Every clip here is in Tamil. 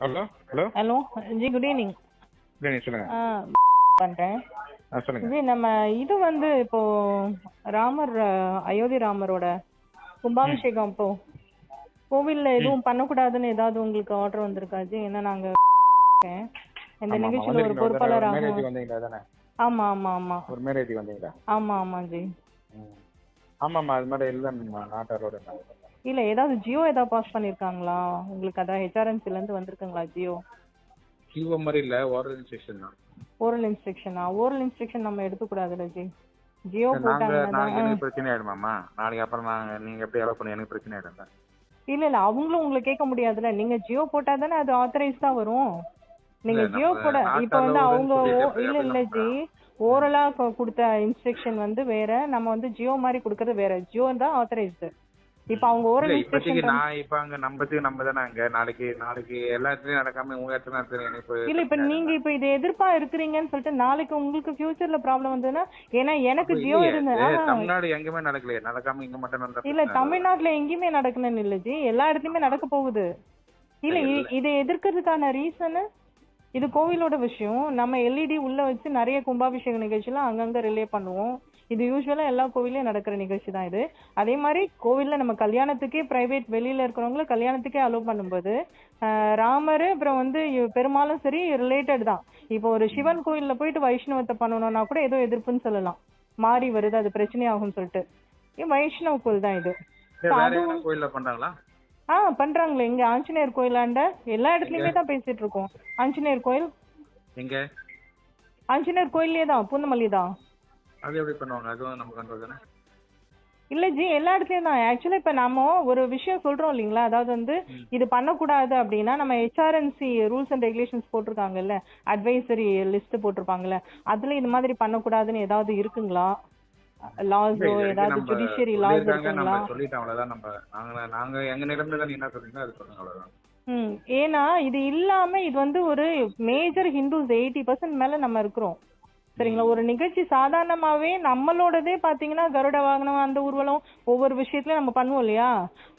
Hello hello. Hello ji good evening Ganesh சொல்லுங்க. பண்றேன். சொல்லுங்க. ஜி நம்ம இது வந்து இப்போ ராமர் அயோத்தி ராமரோட கும்பாபிஷேகம் இப்போ கோவில்ல எதுவும் பண்ணக்கூடாதுன்னு ஏதாவது உங்களுக்கு ஆர்டர் வந்திருக்கா ஜி? ஏன்னா நாங்க. இந்த நிகழ்ச்சியில ஒரு பொறுப்பாளர் ஆமா ஆமா ஆமா. ஒரு மேரேஜ் வந்தீங்களா? ஆமா ஆமா ஜி. ஆமாம்மா அது மாதிரி இல்லை நாட்டாரோட? இல்ல ஏதாவது ஜியோ ஏதாவது பாஸ் பண்ணிருக்காங்களா? உங்களுக்கு அதான் ஹெச்ஆர்என்சில இருந்து வந்திருக்குங்களா ஜியோ? கியூஓ மாதிரி இல்லை ஓரல் செக்ஷன் தான். ஓரல் இன்ஸ்ட்ரக்ஷனா ஓரல் இன்ஸ்ட்ரக்ஷன் நம்ம எடுத்துக்கூடாதுல்ல ஜி ஜியோ போட்டாங்கன்னா எனக்கு பிரச்சனை ஆயிடுமாம்மா? நாளைக்கு அப்புறம் நாங்க நீங்க எப்படி அலோவ் பண்ணி எனக்கு பிரச்சனை ஆயிடும் இல்ல இல்ல அவங்களும் உங்களை கேட்க முடியாதுல்ல. நீங்க ஜியோ போட்டா தானே அது ஆத்தரைஸ் தான் வரும். நீங்க ஜியோ போட இப்ப வந்து அவங்க இல்ல இல்ல ஜி. ஓரலா கொடுத்த இன்ஸ்ட்ரக்ஷன் வந்து வேற நம்ம வந்து ஜியோ மாதிரி கொடுக்கறது வேற. ஜியோ தான் ஆத்தரைஸ்டு இப்ப அவங்க இல்ல ஓரல் இப்போதைக்கு நான் இப்ப அங்க நம்பத்துக்கு நம்ம தானே அங்க. நாளைக்கு நாளைக்கு எல்லா இடத்துலயும் நடக்காம உங்க இடத்துல நடத்துறது எனக்கு இல்ல இப்ப நீங்க இப்ப இது எதிர்ப்பா இருக்கிறீங்கன்னு சொல்லிட்டு நாளைக்கு உங்களுக்கு ஃபியூச்சர்ல ப்ராப்ளம் வந்ததுன்னா ஏன்னா எனக்கு ஜியோ இல்லையே, இருந்து இது ஆஹா. தமிழ்நாடு எங்கேயுமே நடக்கலையே. நடக்காம இங்க மட்டும் நடந்தா இல்ல தமிழ்நாட்டுல எங்கேயுமே நடக்கணும்னு இல்ல ஜி. எல்லா இடத்துலயுமே நடக்க போகுது. இல்ல இதை எதிர்க்கிறதுக்கான ரீசன் இது கோவிலோட விஷயம். நம்ம எல்இடி உள்ள வச்சு நிறைய கும்பாபிஷேக நிகழ்ச்சிலாம் அங்கங்க ரிலே பண்ணுவோம். இது யூஸ்வலா எல்லா கோவிலையும் நடக்கிற நிகழ்ச்சி தான் இது. அதே மாதிரி கோவில்ல நம்ம கல்யாணத்துக்கே பிரைவேட் வெளியில இருக்கிறவங்கள கல்யாணத்துக்கே அலோவ் பண்ணும்போது ராமர் அப்புறம் வந்து பெருமாளும் சரி ரிலேட்டட் தான். இப்போ ஒரு சிவன் கோயில்ல போயிட்டு வைஷ்ணவத்தை பண்ணணும்னா கூட ஏதோ எதிர்ப்புன்னு சொல்லலாம். மாறி வருது அது பிரச்சனையாகும்னு சொல்லிட்டு. ஏன் வைஷ்ணவ கோயில் தான் இது. கோயில்ல பண்றாங்களா? ஆ பண்றாங்களே. இங்க ஆஞ்சநேயர் கோயிலாண்ட எல்லா இடத்துலயுமே தான் பேசிட்டு இருக்கோம். ஆஞ்சநேயர் கோயில்? எங்க? ஆஞ்சநேயர் கோயிலே தான் பூந்தமல்லி தான் அது எப்படி பண்ணுவாங்க? அதுவும் நம்ம கண்ட்ரோல் தானே? இல்ல ஜி எல்லா இடத்துலயும் தான். ஆக்சுவலா இப்ப நாம ஒரு விஷயம் சொல்றோம் இல்லைங்களா? அதாவது வந்து இது பண்ணக்கூடாது அப்படின்னா நம்ம ஹெச்ஆர்என்சி ரூல்ஸ் அண்ட் ரெகுலேஷன்ஸ் போட்டிருக்காங்கல்ல? அட்வைசரி லிஸ்ட் போட்டிருப்பாங்கல்ல? அதுல இது மாதிரி பண்ணக்கூடாதுன்னு ஏதாவது இருக்குங்களா? லாஸோ ஏதாவது ஜுடிஷியரி லாஸ் இருக்குங்களா? சொல்லிட்டோம் அவ்வளவுதான். நம்ம நாங்க நாங்க எங்க நிலைமையில தான் நீ என்ன சொல்றீங்களோ அது சொல்லுங்க அவ்வளவுதான். ம். ஏன்னா இது இல்லாம இது வந்து ஒரு மேஜர் ஹிந்துஸ் எயிட்டி பர்சன்ட் மேல நம்ம இருக்கிறோம். சரிங்களா? ஒரு நிகழ்ச்சி சாதாரணமாவே நம்மளோடதே பாத்தீங்கன்னா கருட வாகனம் அந்த ஊர்வலம் ஒவ்வொரு விஷயத்துலயும் நம்ம பண்ணுவோம் இல்லையா?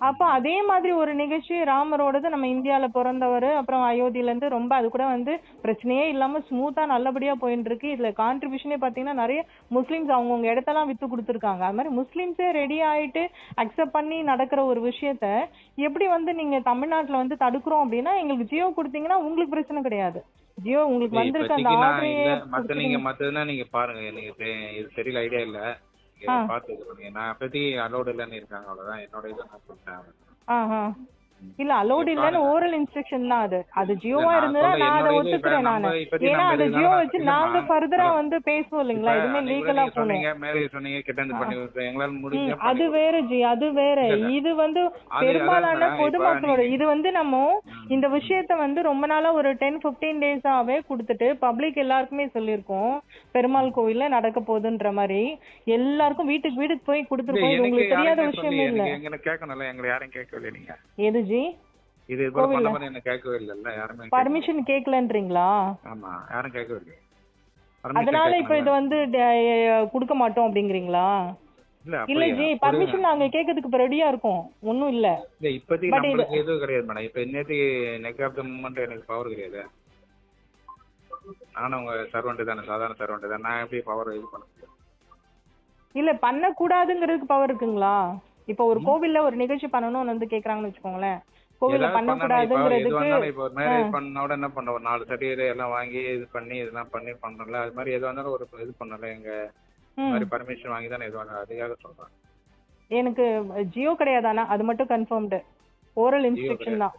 அப்ப அதே மாதிரி ஒரு நிகழ்ச்சி ராமரோடது நம்ம இந்தியால பிறந்தவர் அப்புறம் அயோத்தியில இருந்து ரொம்ப அது கூட வந்து பிரச்சனையே இல்லாம ஸ்மூத்தா நல்லபடியா போயிட்டு இருக்கு இதுல கான்ட்ரிபியூஷனே பாத்தீங்கன்னா நிறைய முஸ்லிம்ஸ் அவங்கவுங்க இடத்தெல்லாம் வித்து கொடுத்துருக்காங்க. அது மாதிரி முஸ்லிம்ஸே ரெடி ஆயிட்டு அக்செப்ட் பண்ணி நடக்கிற ஒரு விஷயத்த எப்படி வந்து நீங்க தமிழ்நாட்டுல வந்து தடுக்கிறோம் அப்படின்னா எங்களுக்கு ஜியோ கொடுத்தீங்கன்னா உங்களுக்கு பிரச்சனை கிடையாது. ஜியோ உங்களுக்கு வந்திருக்க அந்த இல்ல. மத்த நீங்க மத்ததுன்னா நீங்க பாருங்க. எனக்கு இது தெரியல ஐடியா இல்ல. இது பண்ணுங்க. நான் இப்போதைக்கு அலோடு இல்லைன்னு இருக்காங்க. அவ்வளவுதான். என்னோட இதை நான் ஆஹா இல்ல அலோட் இல்லன்னு ஓரல் இன்ஸ்ட்ரக்ஷன் தான் அது. அது ஜியோவா சொல்றேன், நான் அதை ஒத்துக்கிறேன் நானு. ஏன்னா இதுல ஜியோ வச்சு. நாங்க ஃபர்தரா. வந்து பேசுவோம் இல்லைங்களா கூட லீகலா சொன்னீங்க மேரேஜ் சொன்னீங்க கிட்ட பண்ணி. எங்களால முடிஞ்ச அது வேற ஜி அது வேற. இது வந்து அது பெரும்பாலான பொதுமக்களோட இது வந்து நம்ம இந்த விஷயத்த வந்து ரொம்ப நாளா ஒரு டென் பிப்டீன் டேஸாவே கொடுத்துட்டு பப்ளிக் எல்லாருக்குமே சொல்லியிருக்கோம். பெருமாள் கோவில்ல நடக்க போகுதுன்ற மாதிரி. எல்லாருக்கும் வீட்டுக்கு வீட்டுக்கு போய் கொடுத்துருக்கோம். இது உங்களுக்கு தெரியாத விஷயமே இல்ல. எங்களை கேட்கணும்ல எங்களை யாரும் கேட்கவில்லை நீங்க. எது ஜி? இது. பர்மிஷன் கேக்கலன்றீங்களா ஆமா யாரும் கேட்கவே இல்லை அதனால இப்ப இது வந்து கொடுக்க மாட்டோம் அப்படிங்கிறீங்களா? இல்ல? ஜி பர்மிஷன் நாங்க கேட்கறதுக்கு இப்ப ரெடியா இருக்கோம். ஒண்ணும் இல்ல. இல்ல இப்போதைக்கு நம்மளுக்கு எதுவும் கிடையாது மேடம் இப்ப நேற்று நெக் ஆஃப் த மூமெண்ட் எனக்கு பவர் கிடையாது. நானும் உங்க சர்வெண்ட் தானே சாதாரண சர்வெண்ட் தான். நான் எப்படி பவர் இது பண்ண முடியும்? இல்ல பண்ண கூடாதுங்கிறதுக்கு பவர் இருக்குங்களா? இப்ப ஒரு கோவில்ல ஒரு நிகழ்ச்சி பண்ணணும்னு வந்து கேக்குறாங்கன்னு வச்சுக்கோங்களேன். கோவில்ல பண்ண கூடாதுங்கிறதுக்கு இப்ப மேரேஜ் பண்ணோட என்ன பண்ண ஒரு நாலு சர்டிஃபிகேட் எல்லாம் வாங்கி இது பண்ணி இதெல்லாம் பண்ணி பண்ணல அது மாதிரி எது வந்தாலும் ஒரு இது பண்ணல எங்க மாதிரி பர்மிஷன் வாங்கி தானே இது அதுக்காக சொல்றேன் எனக்கு ஜியோ கிடையாது ஆனா அது மட்டும் கன்ஃபார்ம்டு ஓரல் இன்ஸ்ட்ரக்ஷன் தான்.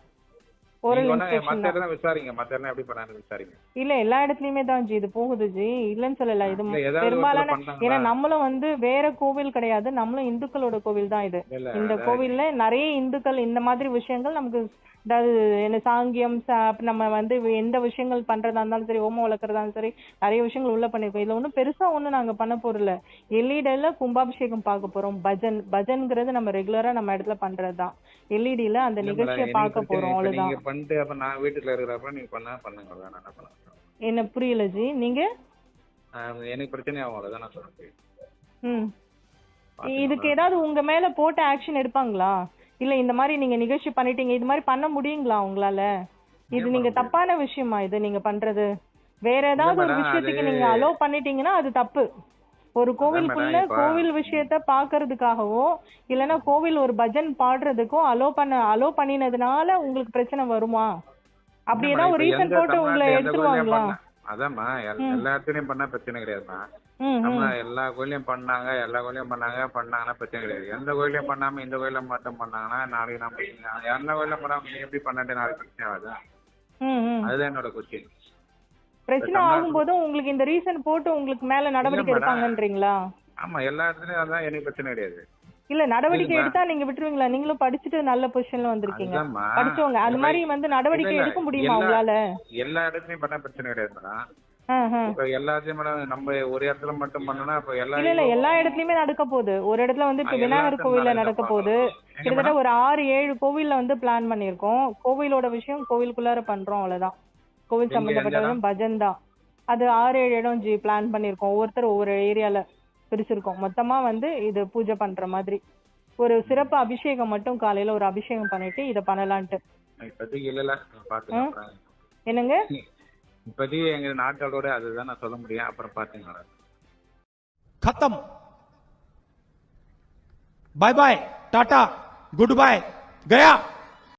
இல்ல எல்லா இடத்துலயுமே தான் ஜி இது போகுது ஜி. இல்லன்னு சொல்லல இது பெரும்பாலான? ஏன்னா நம்மளும் வந்து வேற கோவில் கிடையாது. நம்மளும் இந்துக்களோட கோவில் தான் இது. இந்த கோவில்ல நிறைய இந்துக்கள் இந்த மாதிரி விஷயங்கள் நமக்கு அதாவது என்ன சாங்கியம் நம்ம வந்து எந்த விஷயங்கள் பண்றதா இருந்தாலும் சரி ஹோமம் வளர்க்கறதா இருந்தாலும் சரி நிறைய விஷயங்கள் உள்ள பண்ணிருக்கோம். இதுல ஒண்ணும் பெருசா ஒண்ணும் நாங்க பண்ண போறல எல்இடில கும்பாபிஷேகம் பார்க்க போறோம். பஜன் பஜன்ங்கிறது நம்ம ரெகுலரா நம்ம இடத்துல பண்றதுதான். எல்இடில அந்த நிகழ்ச்சியை பார்க்க போறோம் அவ்வளவுதான். பண்ணிட்டு அப்ப நான் வீட்டுல இருக்கிறப்ப நீங்க பண்ணா பண்ணுங்க நான் என்ன பண்ண என்ன புரியல ஜி நீங்க? எனக்கு பிரச்சனை ஆகும் அவ்வளவுதான் நான் சொல்றேன். ம். இதுக்கு ஏதாவது உங்க மேல போட்ட ஆக்ஷன் எடுப்பாங்களா? இல்ல இந்த மாதிரி நீங்க நிகழ்ச்சி பண்ணிட்டீங்க இது மாதிரி பண்ண முடியுங்களா உங்களால? இது நீங்க? தப்பான விஷயமா இது நீங்க பண்றது? வேற ஏதாவது ஒரு விஷயத்துக்கு நீங்க அலோ பண்ணிட்டீங்கன்னா அது தப்பு. ஒரு கோவிலுக்குள்ள கோவில் விஷயத்த பாக்குறதுக்காகவோ இல்லனா கோவில் ஒரு பஜன் பாடுறதுக்கோ அலோ பண்ண அலோ பண்ணினதுனால உங்களுக்கு பிரச்சனை வருமா? அப்படி ஏதாவது ஒரு ரீசன் போட்டு உங்களை எடுத்துருவாங்களா? அதாம்மா எல்- எல்லா இடத்துலயும் பண்ணா பிரச்சனை கிடையாதுமா நம்ம எல்லா கோயிலையும் பண்ணாங்க எல்லா கோயிலையும் பண்ணாங்க பண்ணாங்கன்னா பிரச்சனை கிடையாது. எந்த கோயிலையும் பண்ணாம இந்த கோயில மட்டும் பண்ணாங்கன்னா நாளைக்கு நம்ம எல்லா கோயிலும் பண்ணாம நீ எப்படி பண்ணாட்டு நாளைக்கு பிரச்சனை ஆகுதா? அதுதான் என்னோட கொஸ்டின் பிரச்சனை தமிழ்நாட்டுல- ஆகும்போதும் உங்களுக்கு இந்த ரீசன் போட்டு உங்களுக்கு மேல நடவடிக்கை. எடுப்பாங்கன்றீங்களா? ஆமா எல்லா இடத்துலயும் அதான் எனக்கு பிரச்சனை கிடையாது. இல்ல நடவடிக்கை. எடுத்தா நீங்க விட்டுருவீங்களா? நீங்களும் படிச்சுட்டு நல்ல பொசிஷன்ல வந்திருக்கீங்க. படிச்சவங்க அது இல்ல, மாதிரி வந்து நடவடிக்கை எடுக்க முடியுமா உங்களால? எல்லா இடத்துலயும் பண்ணா பிரச்சனை கிடையாது மேடம் நம்ம ஒரு இடத்துல மட்டும் இப்ப எல்லா இல்ல இல்ல. எல்லா இடத்துலயுமே நடக்க போகுது. ஒரு இடத்துல வந்து இப்ப விநாயகர் கோவில்ல நடக்க போகுது. கிட்டத்தட்ட? ஒரு ஆறு ஏழு கோவில்ல வந்து பிளான் பண்ணிருக்கோம் கோவிலோட விஷயம் கோவிலுக்குள்ளார பண்றோம் அவ்வளவுதான். கோவில் சம்பந்தப்பட்டதும் பஜன் தான். அது ஆறு ஏழு இடம் ஜி பிளான் பண்ணிருக்கோம் ஒவ்வொருத்தர் ஒவ்வொரு ஏரியால பிரிச்சிருக்கோம். மொத்தமா வந்து இது பூஜை பண்ற மாதிரி. ஒரு சிறப்பு அபிஷேகம் மட்டும் காலையில ஒரு அபிஷேகம் பண்ணிட்டு இத பண்ணலான்ட்டு. என்னங்க? இப்போதைக்கு எங்க நாட்களோட அதுதான் நான் சொல்ல முடியும். அப்புறம் பாத்துங்களா கத்தம். பாய் பாய் டாடா குட் பாய் கயா